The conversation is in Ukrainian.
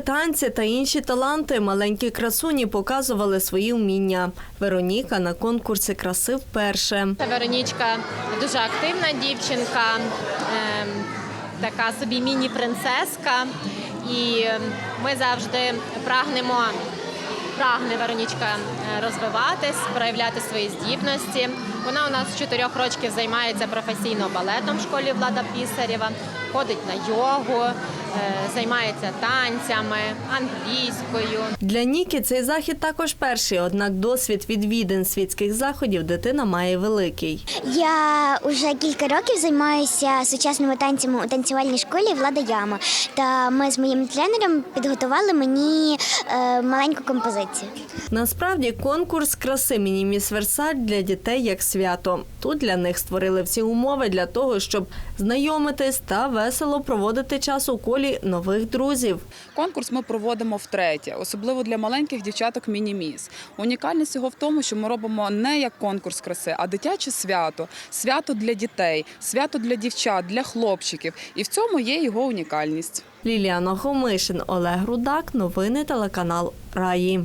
танці та інші таланти маленькі красуні показували свої вміння. Вероніка на конкурсі краси вперше. Веронічка дуже активна дівчинка, ем, така собі міні-принцеска. І ем, ми завжди прагнемо. Прагне Веронічка е, розвиватись, проявляти свої здібності. Вона у нас з чотирьох років займається професійно балетом в школі Влада Пісарєва, ходить на йогу, займається танцями, англійською. Для Ніки цей захід також перший, однак досвід відвідин світських заходів дитина має великий. Я вже кілька років займаюся сучасними танцями у танцювальній школі Влада Яма. Та ми з моїм тренером підготували мені е, маленьку композицію. Насправді конкурс краси мініміс Версаль для дітей як свято. Тут для них створили всі умови для того, щоб знайомитись та весело проводити час у колі нових друзів. Конкурс ми проводимо втретє, особливо для маленьких дівчаток міні-міс. Унікальність його в тому, що ми робимо не як конкурс краси, а дитяче свято, свято для дітей, свято для дівчат, для хлопчиків. І в цьому є його унікальність. Ліліана Хомишин, Олег Рудак. Новини телеканал Раї.